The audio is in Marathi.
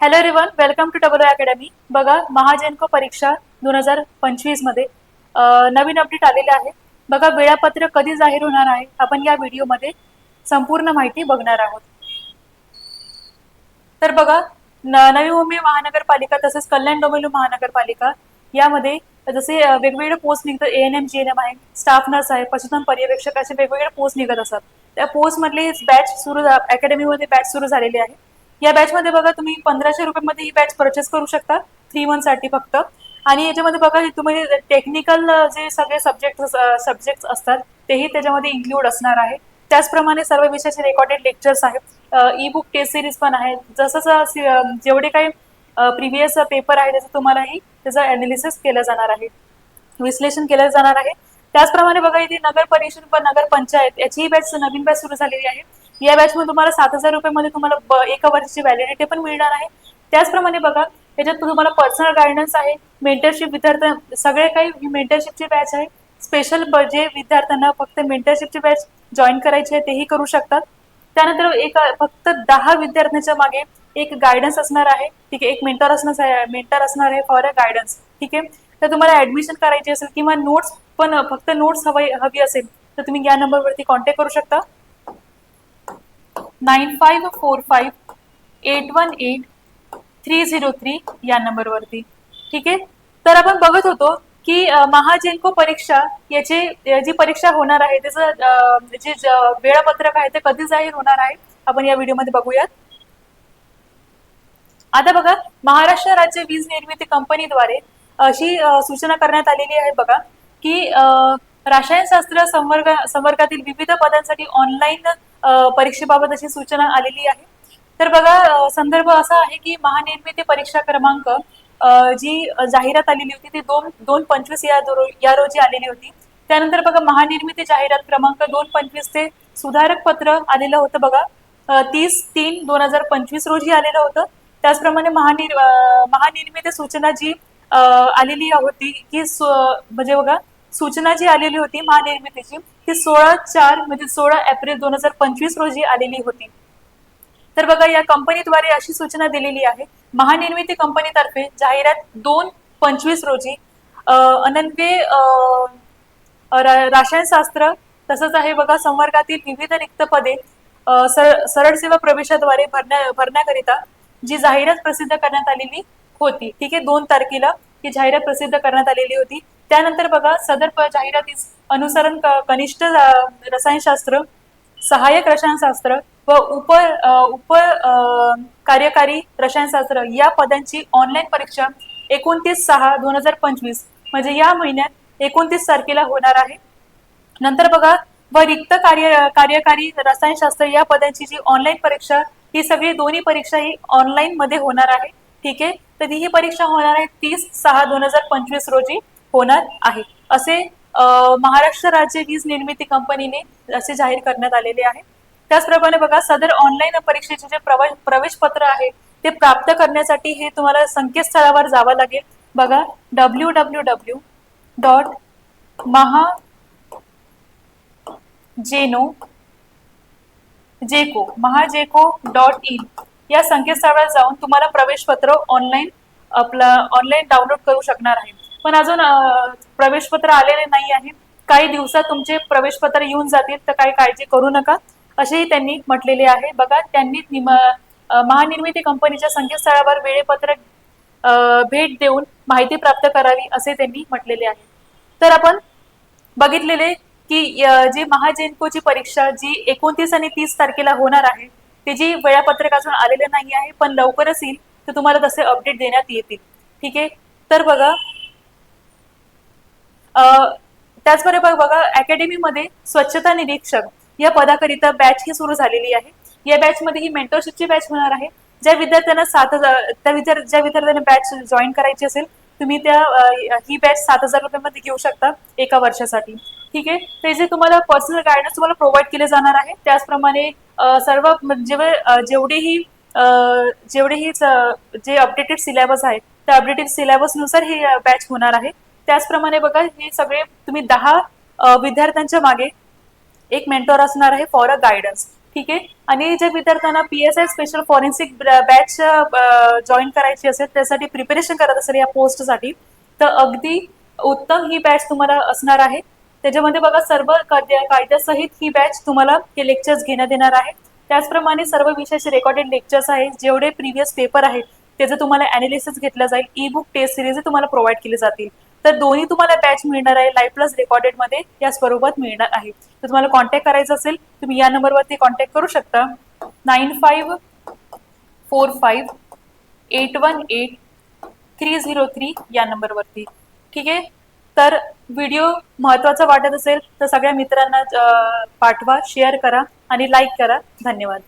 Hello everyone welcome to double academy बघा महाजनको परीक्षा दोन हजार पंचवीसमध्ये नवीन अपडेट आलेले आहे. बघा वेळापत्रक कधी जाहीर होणार आहे आपण या व्हिडिओमध्ये संपूर्ण माहिती बघणार आहोत. तर बघा नवी मुंबई महानगरपालिका तसेच कल्याण डोंबिवली महानगरपालिका यामध्ये जसे वेगवेगळे पोस्ट निघतात A N M G N M आहे स्टाफ नर्स आहे पशुधन पर्यवेक्षक असे वेगवेगळे पोस्ट निघत असतात. त्या पोस्टमधले बॅच सुरू अकॅडमीमध्ये बॅच सुरू झालेली आहे. या बॅच मध्ये बघा तुम्ही पंधराशे रुपयामध्ये ही बॅच परचेस करू शकता. थ्री मंथसाठी फक्त. आणि याच्यामध्ये बघा तुम्ही टेक्निकल जे सगळे सब्जेक्ट सब्जेक्ट असतात तेही त्याच्यामध्ये इन्क्लूड असणार आहे. त्याचप्रमाणे सर्व विषयाचे रेकॉर्डेड लेक्चर्स आहेत. ई बुक टेस्ट सिरीज पण आहेत. जसं जसं जेवढे काही प्रिव्हियस पेपर आहे त्याचं तुम्हालाही त्याचं अनालिसिस केलं जाणार आहे. विश्लेषण केलं जाणार आहे. त्याचप्रमाणे बघा इथे नगर परिषद व नगर पंचायत याचीही बॅच नवीन बॅच सुरू झालेली आहे. या बॅच मध्ये तुम्हाला सात हजार रुपयामध्ये तुम्हाला एका वर्षाची व्हॅलिडिटी पण मिळणार आहे. त्याचप्रमाणे बघा याच्यात तुम्हाला पर्सनल गायडन्स आहे मेंटरशिप विद्यार्थ्यांना सगळे काही मेंटरशिपची बॅच आहे. स्पेशल जे विद्यार्थ्यांना फक्त मेंटरशिपची बॅच जॉईन करायची आहे तेही करू शकतात. त्यानंतर एक फक्त दहा विद्यार्थ्यांच्या मागे एक गायडन्स असणार आहे. ठीक आहे एक मेंटर असणार मेंटर असणार आहे फॉर अ गायडन्स ठीक आहे? तर तुम्हाला ऍडमिशन करायची असेल किंवा नोट्स पण फक्त नोट्स हवी हवी असेल तर तुम्ही या नंबरवरती कॉन्टॅक्ट करू शकता. Nine five four five eight one eight three zero three या नंबरवरती. ठीक आहे? तर आपण बघत होतो की महाजेनको परीक्षा याची जी परीक्षा होणार आहे त्याचं जे वेळापत्रक आहे ते कधी जाहीर होणार आहे आपण या व्हिडिओमध्ये बघूयात. आता बघा महाराष्ट्र राज्य वीज निर्मिती कंपनीद्वारे अशी सूचना करण्यात आलेली आहे बघा की अ, रसायनशास्त्र संवर्ग संवर्गातील विविध पदांसाठी ऑनलाईन परीक्षेबाबत अशी सूचना आलेली आहे. तर बघा संदर्भ असा आहे की महानिर्मिती परीक्षा क्रमांक जी जाहिरात आलेली होती ती दोन दोन पंचवीस या दो- या रोजी आलेली होती. त्यानंतर बघा महानिर्मिती जाहिरात क्रमांक दोन पंचवीस ते सुधारक पत्र आलेलं होतं बघा. तीस तीन दोन हजार पंचवीस रोजी आलेलं होतं. त्याचप्रमाणे महानिर महानिर्मिती सूचना जी आलेली होती की म्हणजे बघा सूचना जी आलेली होती महानिर्मितीची ही सोळा चार म्हणजे सोळा एप्रिल दोन हजार पंचवीस रोजी आलेली होती. तर बघा या कंपनीद्वारे अशी सूचना दिलेली आहे. महानिर्मिती कंपनीतर्फे जाहिरात दोन पंचवीस रोजी अनन्वे रासायनशास्त्र रसायनशास्त्र तसंच आहे बघा संवर्गातील विविध रिक्त पदे सर- सरळ सेवा प्रवेशाद्वारे भरण्या भरण्याकरिता जी जाहिरात प्रसिद्ध करण्यात आलेली होती. ठीक आहे दोन तारखेला ही जाहिरात प्रसिद्ध करण्यात आलेली होती. त्यानंतर बघा सदर जाहिरातीस अनुसरण कनिष्ठ रसायनशास्त्र सहाय्यक रसायनशास्त्र व उप उप कार्यकारी रसायनशास्त्र या पदांची ऑनलाईन परीक्षा एकोणतीस सहा दोन हजार पंचवीस म्हणजे या महिन्यात एकोणतीस तारखेला होणार आहे. नंतर बघा व रिक्त कार्य कार्यकारी रसायनशास्त्र या पदांची जी ऑनलाईन परीक्षा ही सगळी दोन्ही परीक्षा ही ऑनलाईन मध्ये होणार आहे. ठीक आहे? तर ही परीक्षा होणार आहे तीस सहा दोन हजार पंचवीस रोजी. होणार आहे. असे महाराष्ट्र राज्य वीज निर्मिती कंपनीने असे जाहीर करण्यात आलेले आहे. त्याचप्रमाणे बघा सदर ऑनलाईन परीक्षेचे जे प्रवेश प्रवेश पत्र आहे ते प्राप्त करण्यासाठी हे तुम्हाला संकेतस्थळावर जावं लागेल. बघा डब्ल्यू डब्ल्यू डब्ल्यू डॉट महा जेनो जेको महाजेको डॉट इन या संकेतस्थळावर जाऊन तुम्हाला प्रवेशपत्र ऑनलाईन आपलं ऑनलाईन डाउनलोड करू शकणार आहे. पण अजून प्रवेशपत्र आलेले नाही आहे. काही दिवसात तुमचे प्रवेशपत्र येऊन जातील तर काही काळजी करू नका. असेही त्यांनी म्हटलेले आहे. बघा त्यांनी महानिर्मिती कंपनीच्या संकेतस्थळावर वेळेपत्रक भेट देऊन माहिती प्राप्त करावी असे त्यांनी म्हटलेले आहे. तर आपण बघितलेले की अ, जी महाजेनकोची परीक्षा जी एकोणतीस आणि तीस तारखेला होणार आहे त्याची वेळापत्रक अजून आलेले नाही आहे पण लवकरच येईल तर तुम्हाला तसे अपडेट देण्यात येतील. ठीक आहे? तर बघा त्याचबरोबर बघा अकॅडमीमध्ये स्वच्छता निरीक्षक या पदाकरिता बॅच ही सुरू झालेली आहे. या बॅच मध्ये ही मेंटरशिपची बॅच होणार आहे. ज्या विद्यार्थ्यांना सात हजार त्या ज्या विद्यार्थ्यांना बॅच जॉईन करायची असेल तुम्ही त्या ही बॅच सात हजार रुपयामध्ये घेऊ शकता एका वर्षासाठी. ठीक आहे? ते जे तुम्हाला पर्सनल गायडन्स तुम्हाला प्रोव्हाइड केले जाणार आहे त्याचप्रमाणे सर्व म्हणजे, जेव्हा जेवढेही जेवढेही जे अपडेटेड सिलेबस आहे त्या अपडेटेड सिलेबसनुसार ही बॅच होणार आहे. त्याचप्रमाणे बघा हे सगळे तुम्ही दहा विद्यार्थ्यांच्या मागे एक मेंटॉर असणार आहे फॉर अ गायडन्स ठीक आहे? आणि ज्या विद्यार्थ्यांना P S I special forensic batch join करायची असेल त्यासाठी प्रिपरेशन करत असेल या पोस्टसाठी तर अगदी उत्तम ही बॅच तुम्हाला असणार आहे. त्याच्यामध्ये बघा सर्व कायद्या कायद्यासहित ही बॅच तुम्हाला हे लेक्चर्स घेण्यात येणार आहे. त्याचप्रमाणे सर्व विषयाचे रेकॉर्डेड लेक्चर्स आहेत जेवढे प्रिव्हियस पेपर आहेत त्याचं तुम्हाला अनालिसिस घेतलं जाईल ई बुक टेस्ट सिरीज तुम्हाला प्रोव्हाइड केले जातील. तर दोन्ही तुम्हाला बॅच मिळणार आहे. लाईव्ह प्लस रेकॉर्डेडमध्ये या स्वरूपात मिळणार आहे. तर तुम्हाला कॉन्टॅक्ट करायचं असेल तुम्ही या नंबरवरती कॉन्टॅक्ट करू शकता. Nine five four five eight one eight three zero three या नंबरवरती ठीक आहे? तर व्हिडिओ महत्त्वाचा वाटत असेल तर सगळ्या मित्रांना पाठवा शेअर करा आणि लाईक करा. धन्यवाद.